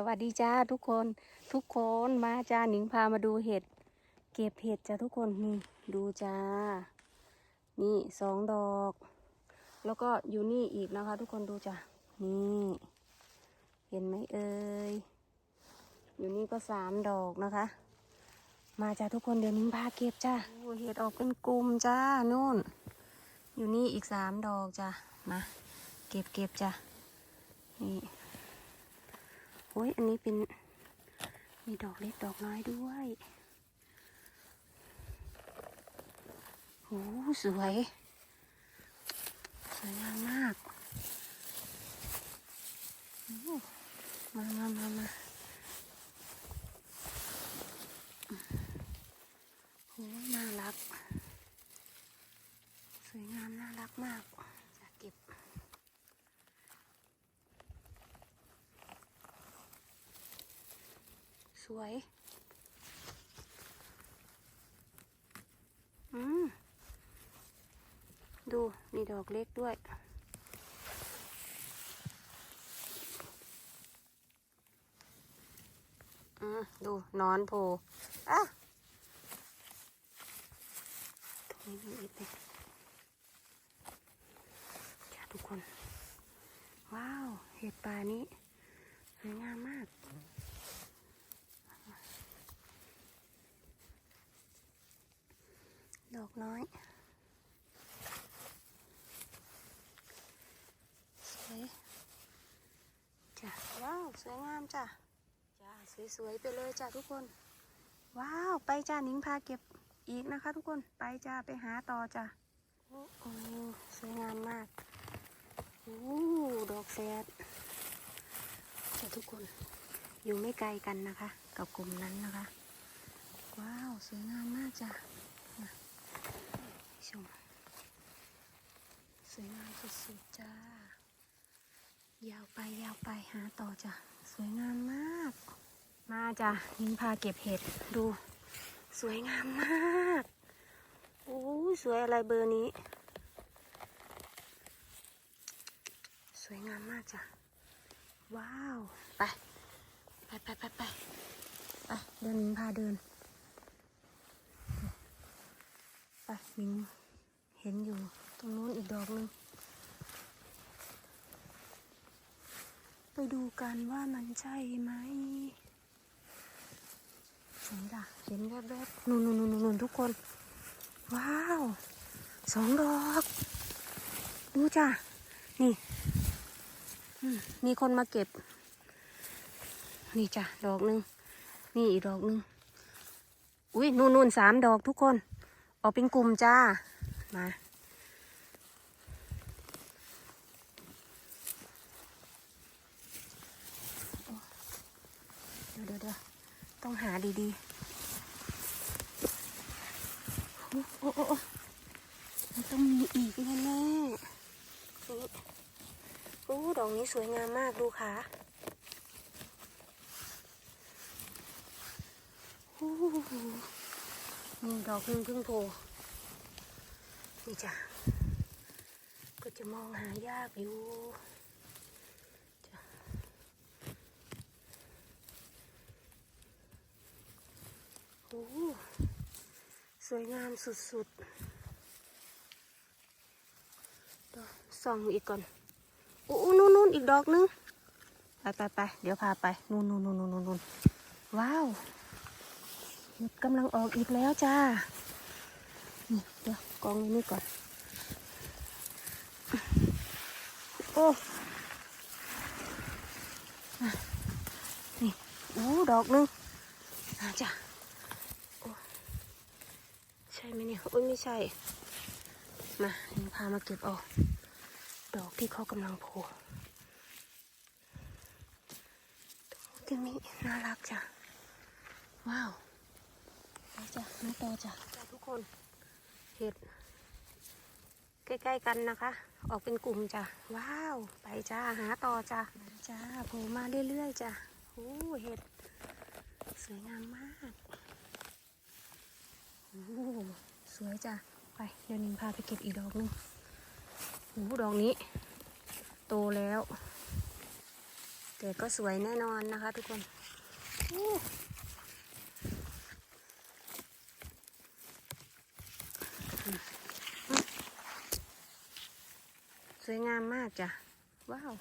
สวัสดีจ้าทุกคนทุกคนมาจ้าหนิงพามาดูเห็ด เก็บเห็ดจ้าทุกคนนี่ดูจ้า นี่สองดอก แล้วก็อยู่นี่อีกนะคะ ทุกคนดูจ้านี่เห็นไหมเอ่ยอยู่นี่ก็สามดอกนะคะ มาจ้าทุกคนเดี๋ยวหนิงพาเก็บจ้าเห็ดออกเป็นกลุ่มจ้านู่น อยู่นี่อีกสามดอกจ้ามาเก็บเก็บจ้านี่ อ้ยอันนี้เป็นมีดอกเล็กดอกน้อยด้วยโอ้สวย สวยงามมาก มามามามาโอ้น่ารัก สวยงามน่ารักมากจะเก็บ ส วยอืมดูมีดอกเล็กด้วย อืมดูนอนโผล่อะตรงนี้มีอีกเลยจ้าทุกคน ว้าว เห็ดป่านี้สวยงามมาก ดอก น้อย สวยจ้ะว้าวสวยงามจ้ะจ้าสวยๆไปเลยจ้ะทุกคน ว้าวไปจ้านิ้งพาเก็บอีกนะคะ ทุกคนไปจ้าไปหาต่อจ้ะโอ้โหสวยงามมากโอ้ดอกแซดจ้ะทุกคนอยู่ไม่ไกลกันนะคะ กับกลุ่มนั้นนะคะ ว้าว สวยงามมากจ้ะ ชม สวยงามสุดๆจ้า ยาวไปยาวไปหาต่อจ้ะ สวยงามมาก มาจ้ะนิ้งพาเก็บเห็ดดู สวยงามมากโอ้สวยอะไรเบอร์นี้ สวยงามมากจ้ะ ว้าว ไป ไปไปไปไปไปเดินนิ้งพาเดิน ไปมิง ห็นอยู่ตรงนู้นอีกดอกหนึ่งไปดูกันว่ามันใช่ไหมเห็นจ้ะเห็นแวบๆนู่นนู่นนู่นทุกคน ว้าวสองดอก ดูจ้ะ นี่มมีคนมาเก็บ นี่จ้ะ ดอกหนึ่งนี่อีกดอกหนึ่งอุ้ยนู่นนู่นสามดอกทุกคน ออกเป็นกลุ่มจ้า มาเดี๋ยวเดี๋ยวต้องหาดีๆ โอ้โอ้โอ้มันต้องมีอีกแน่ๆนี่โอ้ดอกนี้สวยงามมากดูค่ะโอ้โหนี่ดอกพึ่งพึ่งโผล่ นี่จ้ะก็จะมองหายากอยู่จ้โอ้สวยงามสุดๆดส่องอีกก่อนโอ้นู่นนู่นอีกดอกนึง ไปไปไปเดี๋ยวพาไป นู่นนู่นนู่นนู่นนู่นว้าวกำลังออกอีกแล้วจ้า ดี๋ยวกองไว้นี่ก่อน โอ้นี่โอ้ดอกหนึงอะจ้ะโอ้ใช่ไหมเนี่ยโอ้ยไม่ใช่ มานี่พามาเก็บเอาดอกที่เขากำลังโผล่ตรงนี้น่ารักจ้ะ ว้าวจ้ะน้องโตจ้ะจ้ะทุกคน เห็ด ใกล้ๆกันนะคะ ออกเป็นกลุ่มจ้ะ ว้าว ไปจ้า หาต่อจ้ะมาจ้าโผล่มาเรื่อยๆจ้ะโอ้เห็ด สวยงามมากโอ้สวยจ้ะ ไป เดี๋ยวนิงพาไปเก็บอีกดอกหนึงโอ้ดอกนี้ โตแล้ว แต่ก็สวยแน่นอนนะคะทุกคน วยงามมากจ้ะ ว้าว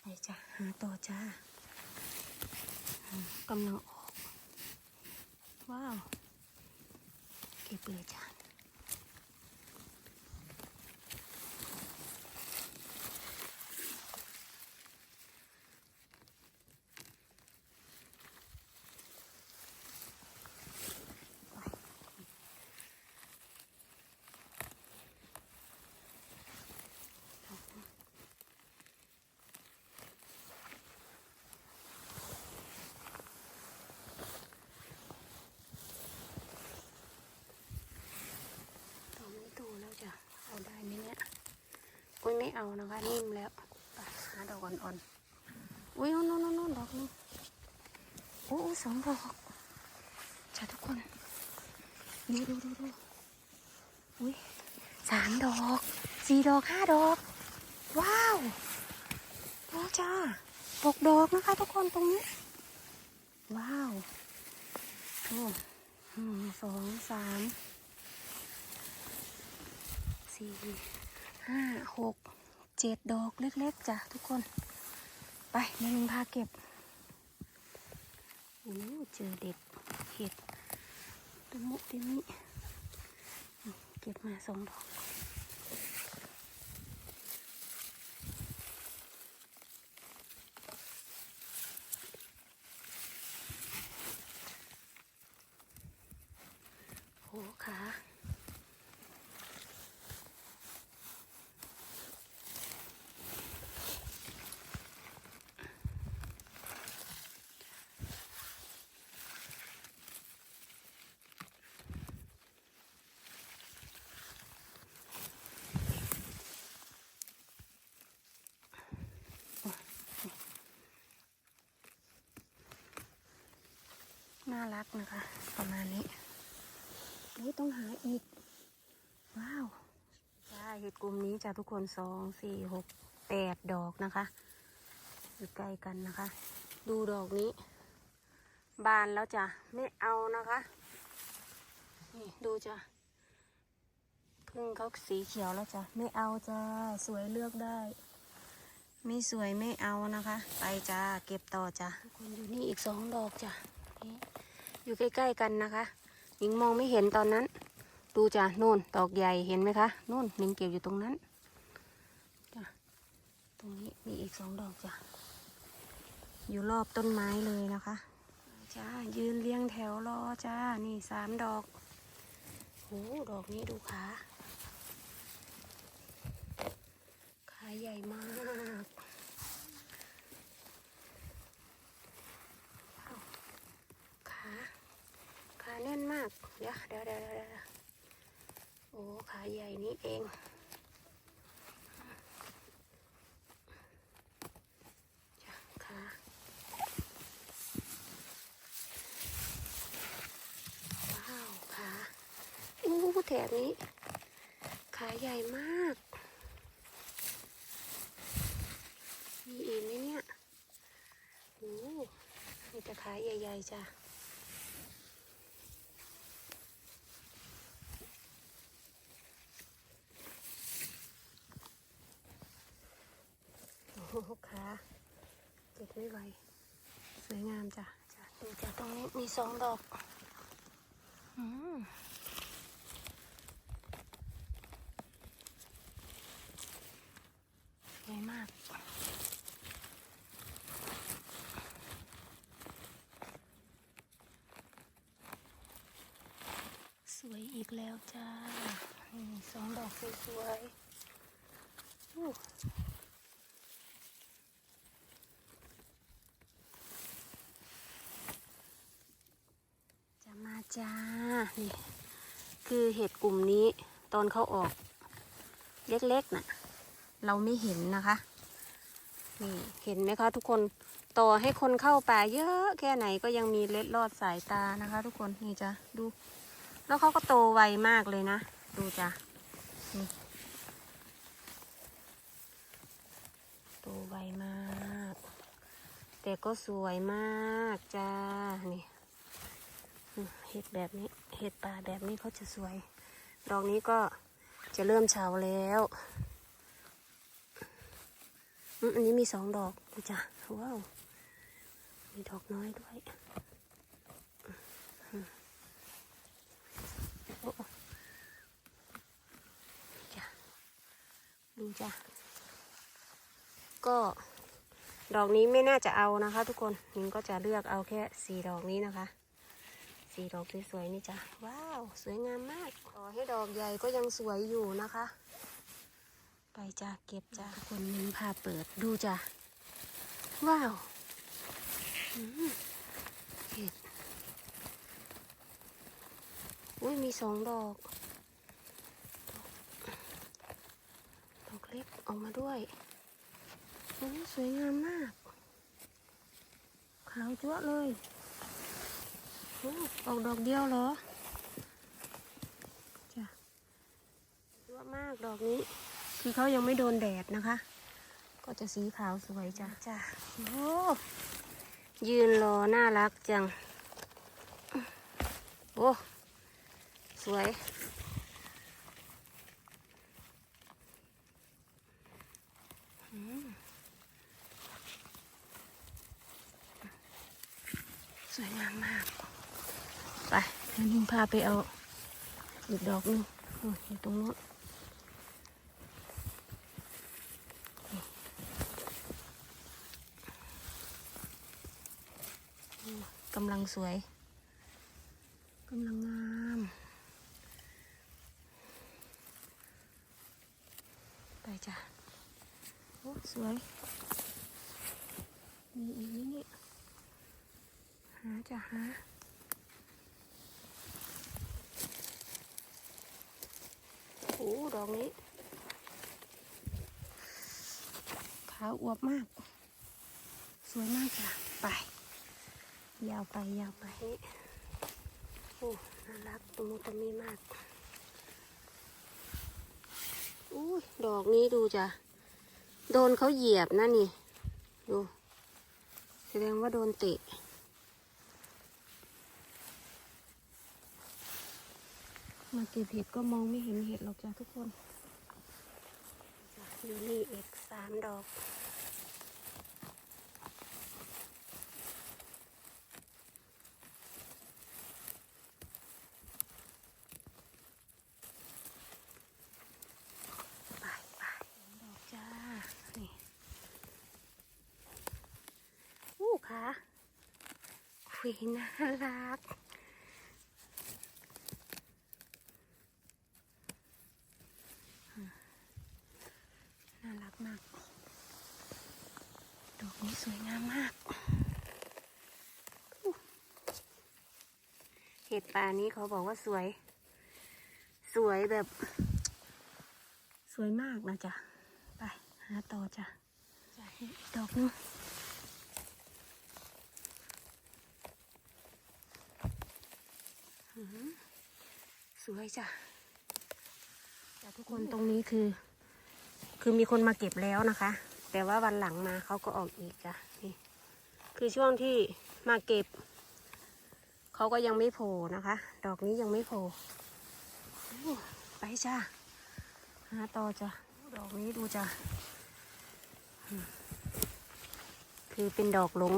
ไปจ้ะ หาต่อจ้ากำลังออก ว้าว เก็บเลยจ้ะ ตอนนี้โตแล้วจ้ะ เอาได้ไหมเนี่ย อุ้ย ไม่เอานะคะนิ่มแล้วหาดอกอ่อนๆอุ้ยโน่นโน่นโน่นดอกนึงโอ้โอ้สองดอกจ้ะทุกคนดูดูดูดูอุ้ยสามดอกสี่ดอกห้าดอก ว้าวดูจ้าหกดอกนะคะ ทุกคนตรงนี้ ว้าวโอ้หนึ่งสองสามสี่ ห้าหกเจ็ดดอกเล็กๆจ้ะทุกคน ไปแม่ลุงพาเก็บโอ้เจอเด็ดเห็ดตะมุติมิเก็บมาสองดอกโหขา รักนะคะ ประมาณนี้นี่ต้องหาอีก ว้าวจ้าเห็ดกลุ่มนี้จ้าทุกคนสองสี่หกแปดดอกนะคะอยู่ใกล้กันนะคะ ดูดอกนี้ บานแล้วจ้ะไม่เอานะคะนี่ดูจ้ะพึ่งเขาสีเขียวแล้วจ้ะไม่เอาจ้าสวยเลือกได้ไม่สวยไม่เอานะคะ ไปจ้าเก็บต่อจ้ะคนอยู่นี่อีกสองดอกจ้ะนี่ อยู่ใกล้ ๆ กันนะคะหญิงมองไม่เห็นตอนนั้น ดูจ้ะนู่นดอกใหญ่เห็นไหมคะนู่นหญิงเก็บอยู่ตรงนั้นจ้ะตรงนี้มีอีกสองดอกจ้ะอยู่รอบต้นไม้เลยนะคะจ้ายืนเรียงแถวรอจ้านี่สามดอกโอ้ดอกนี้ดูขาขาใหญ่มาก ขาขาแน่นมาก เดี๋ยวเดี๋ยวเดี๋ยวเดี๋ยวเดี๋ยวโอ้ขาใหญ่นี่เอง จ้ะขาว้าวขาอู้แถบนี้ ขาใหญ่มาก มีอีกไหมเนี่ย โอ้มีแต่ขาใหญ่ ๆ จ้ะ โอ้โหขาเก็บไม่ไหวสวยงามจ้ะจ้ะดูจ้ะตรงนี้มีสองดอกอืมใหญ่มากสวยอีกแล้วจ้านี่สองดอกสวยๆ จ้า นี่ คือเห็ดกลุ่มนี้ตอนเขาออก เล็กๆนะ่ะ เราไม่เห็นนะคะ นี่เห็นไหมคะทุกคนต่อให้คนเข้าป่าเยอะแค่ไหนก็ยังมีเล็ดลอดสายตานะคะ ทุกคนนี่จ้ะดู แล้วเขาก็โตไวมากเลยนะ ดูจ้ะนี่โตไวมาก แต่ก็สวยมากจ้านี่ เห็ดแบบนี้ เห็ดป่าแบบนี้เขาจะสวย ดอกนี้ก็จะเริ่มเฉาแล้วอันนี้มีสองดอกดูจ้ะว้าวมีดอกน้อยด้วยจ้ะดูจ้ะก็ดอกนี้ไม่น่าจะเอานะคะ ทุกคนนิงก็จะเลือกเอาแค่สี่ดอกนี้นะคะ สี่ดอกสวยๆนี่จ้ะ ว้าว สวยงามมาก ต่อให้ดอกใหญ่ก็ยังสวยอยู่นะคะ ไปจ้ะ เก็บจ้ะทุกคนนิงพาเปิดดูจ้ะ ว้าวอืมเห็ดอุ้ยมีสองดอก ดอกเล็กออกมาด้วยโอ้ยสวยงามมาก ขาวจั๊วะเลยโอ้ออกดอกเดียวเหรอจ้ะจั๊วะมากดอกนี้ คือเขายังไม่โดนแดดนะคะ ก็จะสีขาวสวยจ้ะจ้ะโอ้ยืนรอน่ารักจัง โอ้สวย สวยงามมาก ไปเดี๋ยนิ่งพาไปเอาอีกดอกนึงอยู่ตรงโน้นกำลังสวย กำลังงามไปจ้ะโอ้สวย มีอีกนี่หาจะหา อ้ดอกนี้ ขาวอวบมาก สวยมากจ้ะไป ยาวไปยาวไป โอ้น่ารักตะมุตมีมากอุ้ยดอกนี้ดูจ้ะ โดนเขาเหยียบนะนี่ ดู แสดงว่าโดนเตะ มาเก็บเห็ดก็มองไม่เห็นเห็ดหรอกจ้ะทุกคนอยู่นี่อีกสามดอกไปไปดอกจ้านี่อู้ค่ะคุยน่ารัก น่ารักมาก ดอกนี้ สวยงามมากอู้เห็ดป่านี้เขาบอกว่าสวย สวยแบบ สวยมากนะจ๊ะ ไป หาต่อจ้ะจ้ะอีกดอกนึงอื้อหือสวยจ้ะแต่ทุกคนตรงนี้คือ คือมีคนมาเก็บแล้วนะคะ แต่ว่าวันหลังมาเขาก็ออกอีกจ้ะนี่ คือช่วงที่มาเก็บ เขาก็ยังไม่โผล่นะคะ ดอกนี้ยังไม่โผล่ไปจ้าหาต่อจ้ะดอกนี้ดูจ้ะคือเป็นดอกหลง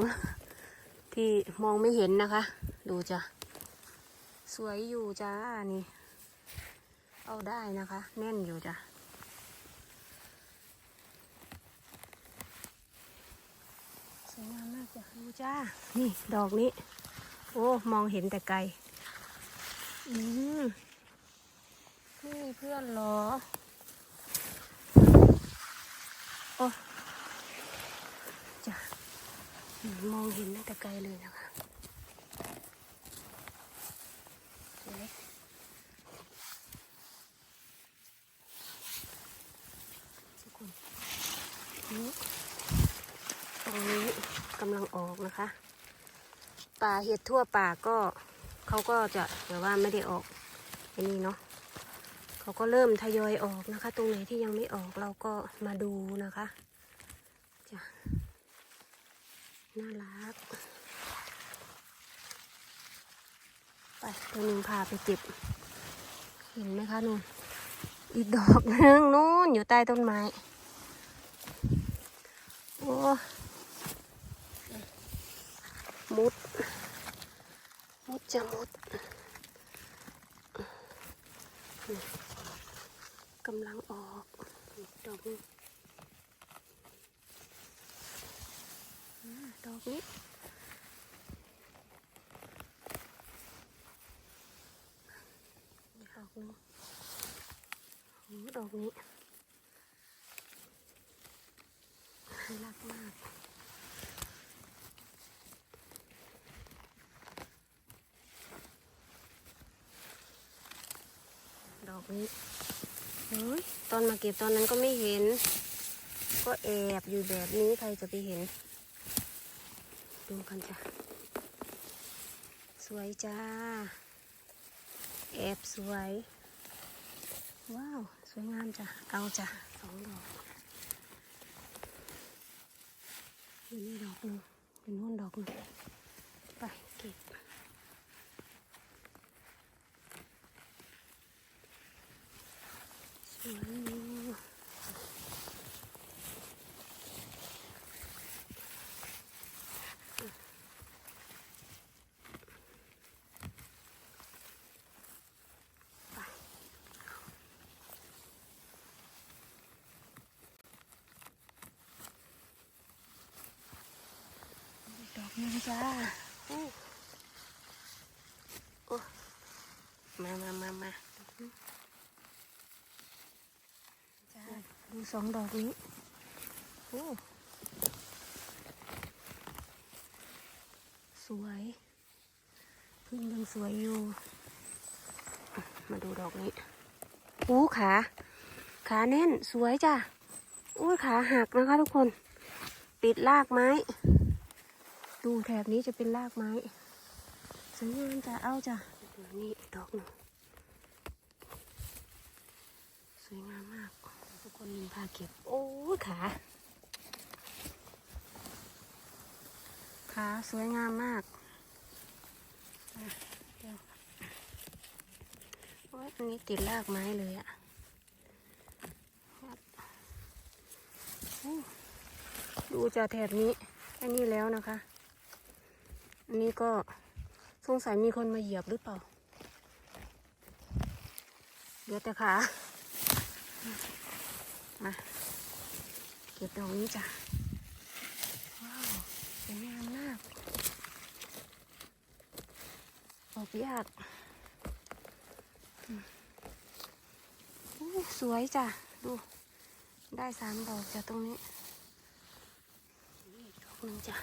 ที่มองไม่เห็นนะคะ ดูจ้ะสวยอยู่จ้านี่ เอาได้นะคะ แน่นอยู่จ้ะ วยงามมากจ้ะดูจ้า นี่ดอกนี้ โอ้ มองเห็นแต่ไกล อืมนี่เพื่อนหรอ โอ้จ้ะมมองเห็นแต่ไกลเลยนะคะสวยทุกคนนี่ตรงนี้ กำลังออกนะคะ ป่าเห็ดทั่วป่าก็เขาก็จะแบบว่าไม่ได้ออกอันนี้เนาะเขาก็เริ่มทยอยออกนะคะ ตรงไหนที่ยังไม่ออกเราก็มาดูนะคะจ้ะน่ารักไปตัวนึงพาไปเก็บ เห็นไหมคะนู่นอีกดอกนึงนู่นอยู่ใต้ต้นไม้โอ้ มุด มุดจะมุดกำลังออกดอกนี้ดอกนี้ดอกนี้ดอกนี้น่ารักมาก ดอก นี้ตอนมาเก็บตอนนั้นก็ไม่เห็น ก็แอบอยู่แบบนี้ใครจะไปเห็น ดูกันจ้ะ สวยจ้า แอบสวย ว้าว สวยงามจ้ะ เอาจ้ะสองดอกอยู่นี่ดอกนึงเป็นนู่นดอกนึงไปเก็บ สวยอยู่ไปอีก ดอกหนึงจ้าโอ้โอ้มามามามาดอกนี้จ้า ดูสองดอกนี้โอ้สวยพึ่งยังสวยอยู่ มาดูดอกนี้อู้ขาขาแน่นสวยจ้ะอุ้ยขาหักนะคะทุกคน ติดรากไม้ ดูแถบนี้จะเป็นรากไม้สวยงามจ้ะเอาจ้ะนี่ดอกหนึ่งสวยงามมาก ทุกคนลิงพาเก็บ โอ้ขาขาสวยงามมากอะเดี๋ยวโอ้ยอันนี้ติดรากไม้เลยอะดูจากแถบนี้อันนี้แล้วนะคะ อันนี้ก็สงสัยมีคนมาเหยียบหรือเปล่า เดี๋ยวแต่ขา มา เก็บดอกนี้จ้ะ ว้าวสวยงามมากออกยากอู้สวยจ้ะ ดู ได้สามดอกจากตรงนี้นี่ดอกนึงจ้ะ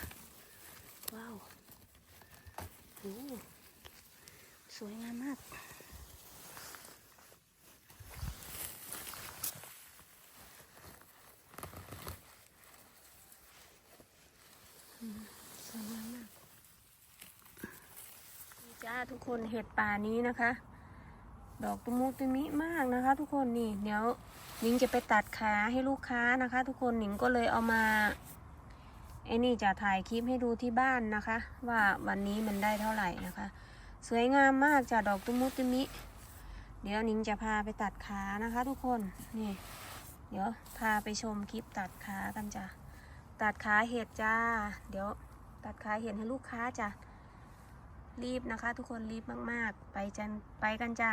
ว้าวโอ้สวยงามมาก สวยงามมากนี่ จ้าทุกคนเห็ดป่านี้นะคะ ดอกตุมุตุมิมากนะคะ ทุกคนนี่เดี๋ยวหนิงจะไปตัดขาให้ลูกค้านะคะ ทุกคนหนิงก็เลยเอามาไอ้นี่จะถ่ายคลิปให้ดูที่บ้านนะคะ ว่าวันนี้มันได้เท่าไหร่นะคะ สวยงามมากจ้ะดอกตุมุตุมิ เดี๋ยวหนิงจะพาไปตัดขานะคะ ทุกคนนี่ เดี๋ยวพาไปชมคลิปตัดขากันจ้ะตัดขาเห็ดจ้า เดี๋ยวตัดขาเห็ดให้ลูกค้าจ้ะ รีบนะคะ ทุกคนรีบมาก ๆ ไปจันไปกันจ้า